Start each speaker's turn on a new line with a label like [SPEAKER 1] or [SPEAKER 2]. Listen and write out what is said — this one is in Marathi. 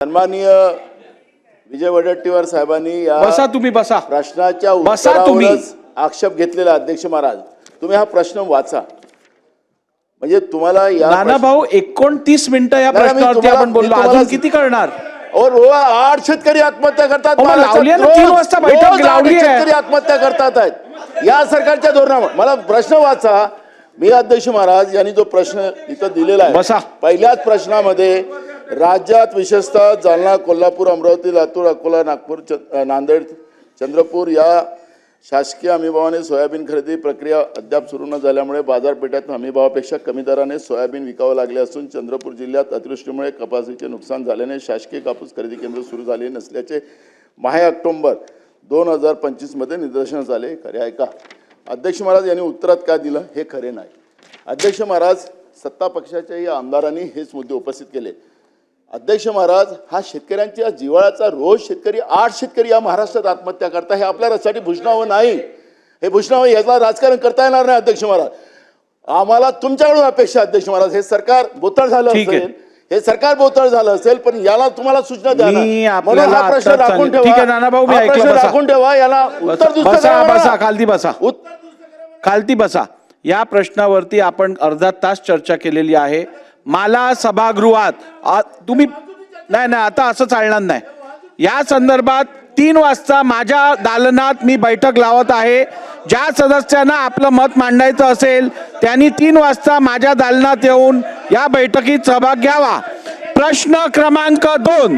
[SPEAKER 1] सन्माननीय विजय वडेट्टीवार साहेबांनी या
[SPEAKER 2] बसा तुम्ही बसा
[SPEAKER 1] प्रश्नाच्या
[SPEAKER 2] बसा तुम्ही.
[SPEAKER 1] उत्तरावरच आक्षेप घेतलेला अध्यक्ष महाराज तुम्ही हा प्रश्न वाचा म्हणजे तुम्हाला या
[SPEAKER 2] नाना
[SPEAKER 1] प्रश्न-
[SPEAKER 2] भाऊ एकोणतीस मिनिटं या
[SPEAKER 1] नाही, मी
[SPEAKER 2] प्रश्नावरती
[SPEAKER 1] तुम्हाला-
[SPEAKER 2] आपण बोललो
[SPEAKER 1] मी तुम्हाला-
[SPEAKER 2] अजून किती करणार
[SPEAKER 1] रोज आठ शेतकरी आत्महत्या करतात
[SPEAKER 2] अहो, मग
[SPEAKER 1] महाराष्ट्रात.
[SPEAKER 2] लावली आहे ना,
[SPEAKER 1] रोज-
[SPEAKER 2] तीन वाजता बैठक
[SPEAKER 1] रोज आठ
[SPEAKER 2] लावली आहे.
[SPEAKER 1] शेतकरी आत्महत्या करतात आहेत या सरकारच्या धोरणामुळे मला प्रश्न वाचा मी अध्यक्ष महाराज यांनी जो प्रश्न इथं दिलेला आहे
[SPEAKER 2] बसा.
[SPEAKER 1] पहिल्याच प्रश्नामध्ये राज्यात विशेषतः जालना कोल्हापूर अमरावती लातूर अकोला नागपूर च- नांदेड चंद्रपूर या शासकीय हमीभावाने सोयाबीन खरेदी प्रक्रिया अद्याप सुरू न झाल्यामुळे बाजारपेठेत हमीभावापेक्षा कमी दराने सोयाबीन विकावं लागले असून चंद्रपूर जिल्ह्यात अतिवृष्टीमुळे कपासीचे नुकसान झाल्याने शासकीय कापूस खरेदी केंद्र सुरू झाले नसल्याचे माहे ऑक्टोंबर दोन हजार पंचवीसमध्ये निदर्शन झाले खरे आहे का? अध्यक्ष महाराज यांनी उत्तरात काय दिलं? हे खरे नाही. अध्यक्ष महाराज सत्ता पक्षाच्या या आमदारांनी हेच मुद्दे उपस्थित केले. अध्यक्ष महाराज हा शेतकऱ्यांच्या जिवाळ्याचा रोज शेतकरी आठ शेतकरी या महाराष्ट्रात आत्महत्या करता हे आपल्या रस्त्यासाठी भूषणावं नाही. हे भूषणावं याला राजकारण करता येणार नाही अध्यक्ष महाराज. आम्हाला तुमच्याकडून अपेक्षा अध्यक्ष महाराज. हे सरकार बोतळ झालं. असेल हे सरकार बोतळ झालं असेल पण याला तुम्हाला सूचना द्या म्हणून हा प्रश्न राखून. ठेवा. प्रश्न. राखून ठेवा. याला उत्तर दुसरं
[SPEAKER 2] बसा खालती बसा. खालती बसा. या प्रश्नावरती आपण अर्धा तास चर्चा केलेली आहे. मला सभागृहात तुम्ही नाही नाही आता असं चालणार नाही. या संदर्भात तीन वाजता माझ्या दालनात मी बैठक लावत आहे. ज्या सदस्यांना आपलं मत मांडायचं असेल त्यांनी तीन वाजता माझ्या दालनात येऊन या बैठकीत सहभाग घ्यावा. प्रश्न क्रमांक दोन.